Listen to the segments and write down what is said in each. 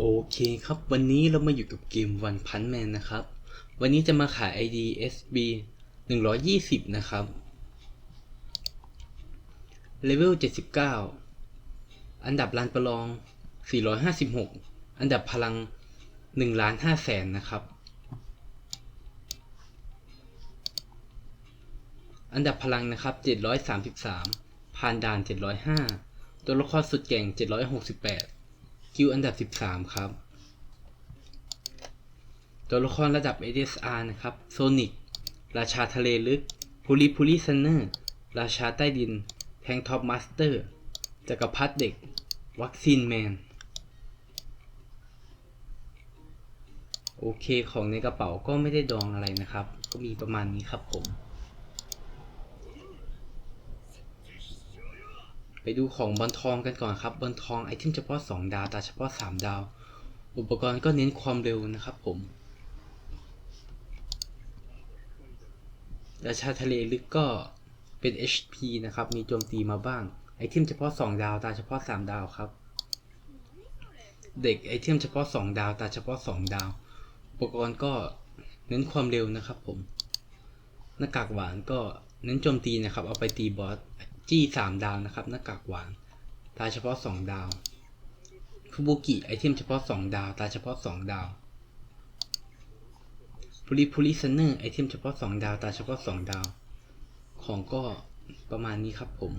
โอเคครับวันนี้เรามาอยู่กับเกม One Punch Man นะครับ วันนี้จะมาขาย ID SB 120 นะครับเลเวล79 อันดับลานประลอง 456 อันดับพลัง1ล้าน5แสนนะครับ อันดับพลังนะครับ 733 ผ่านด่าน 705 ตัวละครสุดเก่ง 768 คิวอันดับ 13 ครับ ตัวละครระดับ ADSR นะครับ โซนิก ราชาทะเลลึกพูลิพูลิซันเนอร์ ราชาใต้ดิน แทงท็อปมาสเตอร์ จักรพรรดิเด็ก วัคซีนแมน โอเคของในกระเป๋าก็ไม่ได้ดองอะไรนะครับ ก็มีประมาณนี้ครับผม ไปดูของบอลทองกันก่อนครับบอลทองไอเทมเฉพาะ 2 ดาว ตาเฉพาะ 3 ดาว อุปกรณ์ก็เน้นความเร็วนะครับผมราชาทะเลลึกก็เป็น HP นะครับ มีโจมตีมาบ้าง ไอเทมเฉพาะ 2 ดาว ตาเฉพาะ 3 ดาวครับ เด็กไอเทมเฉพาะ 2 ดาว ตาเฉพาะ 2 ดาว อุปกรณ์ก็เน้นความเร็วนะครับผม หน้ากากหวานก็เน้นโจมตีนะครับ เอาไปตีบอส จี้สามดาวนะครับหน้ากากหวานตาเฉพาะสองดาวฟูบุกิไอเทมเฉพาะสองดาว ตาเฉพาะสองดาวพูลิพูลิซันเนอร์ไอเทมเฉพาะสองดาว ตาเฉพาะสองดาว ของก็ประมาณนี้ครับผม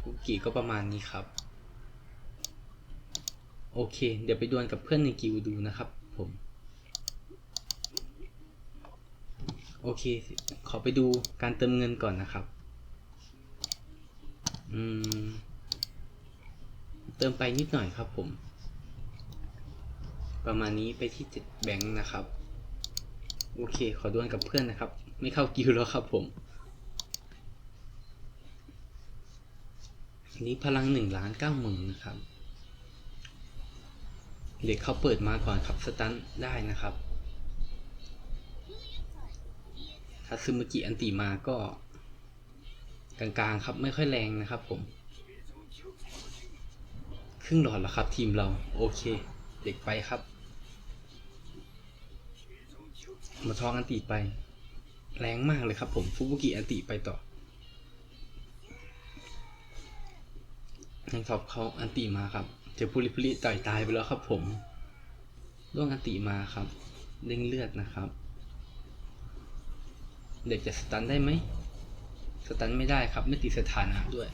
ฟูบุกิก็ประมาณนี้ครับ โอเค เดี๋ยวไปดวลกับเพื่อนในกิวดูนะครับผมโอเค ขอไปดูการเติมเงินก่อนนะครับ อืม เติมไปนิดหน่อยครับผม ประมาณนี้ไปที่เจ็ดแบงค์นะครับ โอเค ขอดวลกับเพื่อนนะครับ ไม่เข้ากิวแล้วครับผมนี้พลังหนึ่งล้านเก้าหมื่นนะครับ เด็กเขาเปิดมาก่อนครับสตันได้นะครับถ้าซึมุกิอันติมาก็ กลางๆครับไม่ค่อยแรงนะครับผม รึ่งหลอดแล้วครับ ทีมเรา โอเค เด็กไปครับ มาทองอันติไป แรงมากเลยครับผมฟุบุกิอันติไปต่อแทงท็อปเขาอันติมาครับเจอพูลิพูลิต่อยตายไปแล้วครับผมล่วงอันติมาครับเด้งเลือดนะครับ เด็กจะสตันได้ไหมสตันไม่ได้ครับ ไม่ติดสถานะด้วย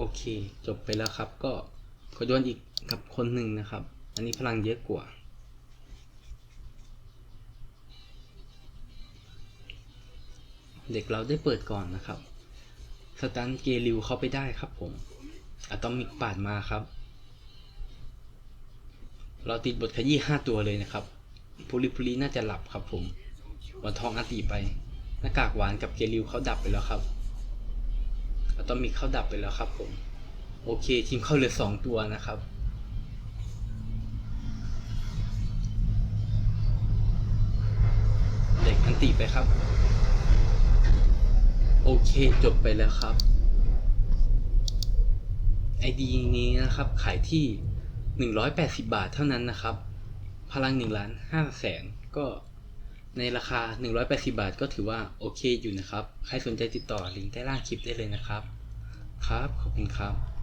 โอเค จบไปแล้วครับ ก็ขอดวลอีกกับคนหนึ่งนะครับ อันนี้พลังเยอะกว่า เด็กเราได้เปิดก่อนนะครับสตันเกลิวเข้าไปได้ครับผมอะตอมิกปาดมาครับ เราติดบทขยี้ห้าตัวเลยนะครับพูลิพูลิน่าจะหลับครับผมวันทองอาตีไป หน้ากากหวานกับเกลิวเขาดับไปแล้วครับ อะตอมิกเขาดับไปแล้วครับผมโอเคทีมเข้าเหลือสองตัวนะครับเด็กอันติไปครับ โอเคจบไปแล้วครับไอดีนี้นะครับขายที่ 180 บาทเท่านั้นนะครับ พลัง1ล้าน5แสนก็ ในราคา 180 บาทก็ถือว่าโอเคอยู่นะครับ ใครสนใจติดต่อลิงก์ใต้ล่างคลิปได้เลยนะครับ ครับ ขอบคุณครับ